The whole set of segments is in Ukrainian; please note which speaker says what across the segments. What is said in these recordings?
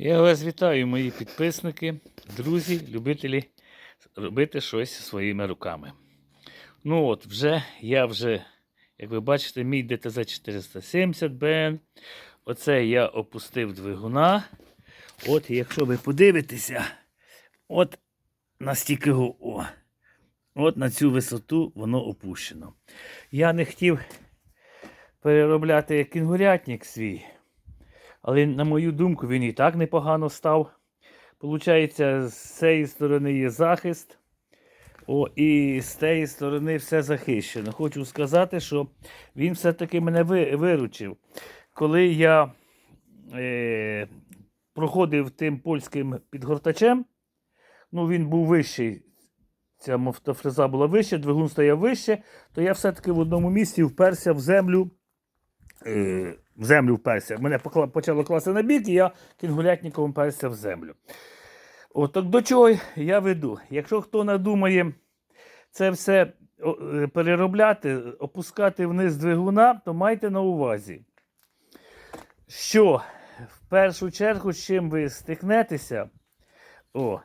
Speaker 1: Я вас вітаю, мої підписники, друзі, любителі робити щось своїми руками. Ну от, вже я вже, як ви бачите, мій ДТЗ 470 БН. Оце я опустив двигуна. От, якщо ви подивитеся, от настільки о, от на цю висоту воно опущено. Я не хотів переробляти кінгурятник свій. Але, на мою думку, він і так непогано став. Получається, з цієї сторони є захист. О, і з тієї сторони все захищено. Хочу сказати, що він все-таки мене виручив. Коли я е, проходив тим польським підгортачем, ну він був вищий, ця мофтофреза була вища, двигун стояв вище, то я все-таки в одному місці вперся в землю е, в землю вперся. Мене почало класти на бік, і я кінгулятником вперся в землю. От так до чого я веду? Якщо хто надумає це все е, переробляти, опускати вниз двигуна, то майте на увазі, що в першу чергу, з чим ви стикнетеся, о,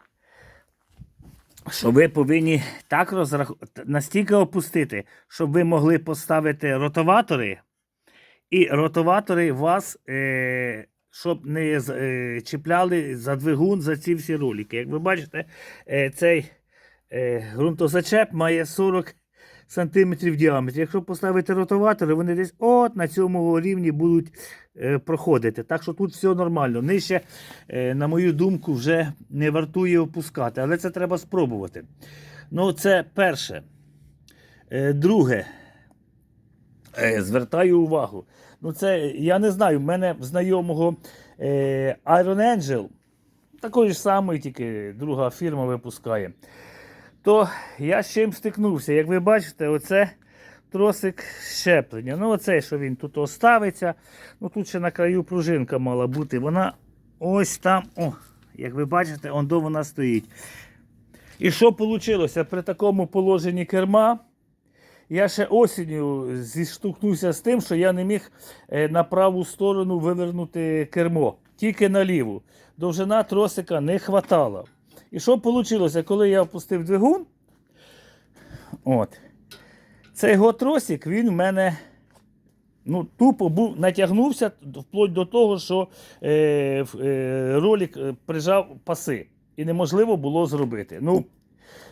Speaker 1: що ви повинні так розрах... настільки опустити, щоб ви могли поставити ротоватори, і ротоватори вас, е, щоб не е, чіпляли за двигун за ці всі ролики. Як ви бачите, е, цей е, ґрунтозачеп має 40 см в діаметрі. Якщо поставити ротоватори, вони десь от на цьому рівні будуть е, проходити. Так що тут все нормально. Нижче, е, на мою думку, вже не вартує опускати, але це треба спробувати. Ну, це перше. Е, друге. Е, Звертаю увагу. Ну, це я не знаю. В мене знайомого е, Iron Angel, такої ж самої, тільки друга фірма випускає. То я з чим стикнувся. Як ви бачите, оце тросик щеплення. Ну, оцей, що він тут оставиться. Ну, тут ще на краю пружинка мала бути. Вона ось там, о, як ви бачите, он до вона стоїть. І що вийшло при такому положенні керма? Я ще осінню зіштовхнувся з тим, що я не міг е, на праву сторону вивернути кермо, тільки на ліву. Довжина тросика не хватало. І що вийшло, коли я опустив двигун? От. Цей його тросик, він в мене ну, тупо був, натягнувся вплоть до того, що е, е, ролик е, прижав паси. І неможливо було зробити. Ну,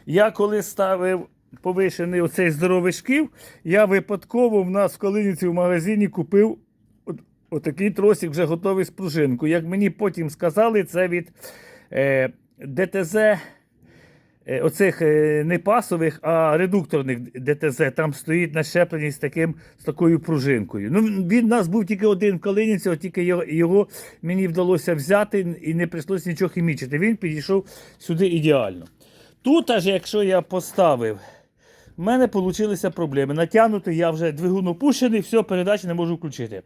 Speaker 1: я коли ставив повишений оцей здоровий шків, я випадково в нас в Калиніці в магазині купив от, отакий тросик, вже готовий з пружинкою. Як мені потім сказали, це від е, ДТЗ. е, Оцих е, не пасових, а редукторних ДТЗ там стоїть на щепленні з таким з такою пружинкою. Ну він у нас був тільки один в Калиніці, от тільки його, його мені вдалося взяти і не прийшлося нічого хімічити. Він підійшов сюди ідеально. Тут, аж якщо я поставив, в мене вийшли проблеми. Натягнути я вже двигун опущений, все, передачі не можу включити.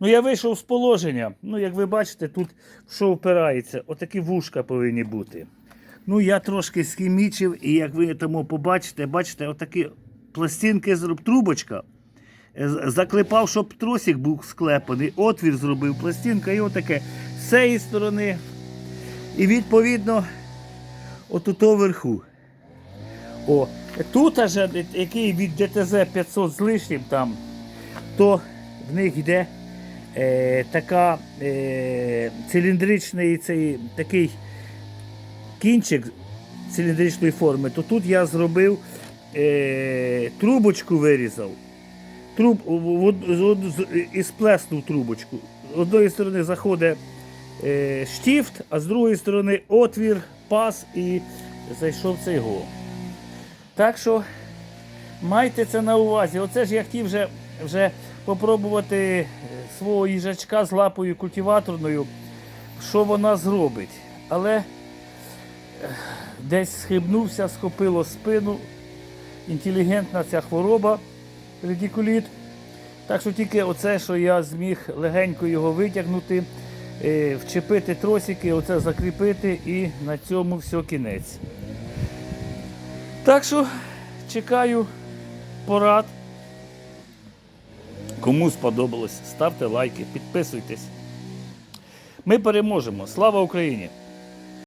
Speaker 1: Ну, я вийшов з положення. Ну, як ви бачите, тут що впирається, отакі вушка повинні бути. Ну, я трошки схімічив, і як ви тому побачите, бачите, отакі пластинки трубочка. Е, Заклепав, щоб тросик був склепаний, отвір зробив, пластинка і отаке. З цієї сторони. І відповідно, отут вверху. О, тут аж який від ДТЗ 500 з лишнім там, то в них йде е, така е, циліндричний цей такий кінчик циліндричної форми, то тут я зробив е, трубочку вирізав. Труб, і сплеснув трубочку. З одної сторони заходить е, штіфт, а з другої сторони отвір, пас і зайшов цей гол. Так що майте це на увазі. Оце ж я хотів вже, вже попробувати е, свого їжачка з лапою культиваторною, що вона зробить. Але е, десь схибнувся, схопило спину. Інтелігентна ця хвороба, редикуліт. Так що тільки оце, що я зміг легенько його витягнути, е, вчепити тросики, оце закріпити і на цьому все кінець. Так що чекаю порад. Кому сподобалось, ставте лайки, підписуйтесь. Ми переможемо. Слава Україні!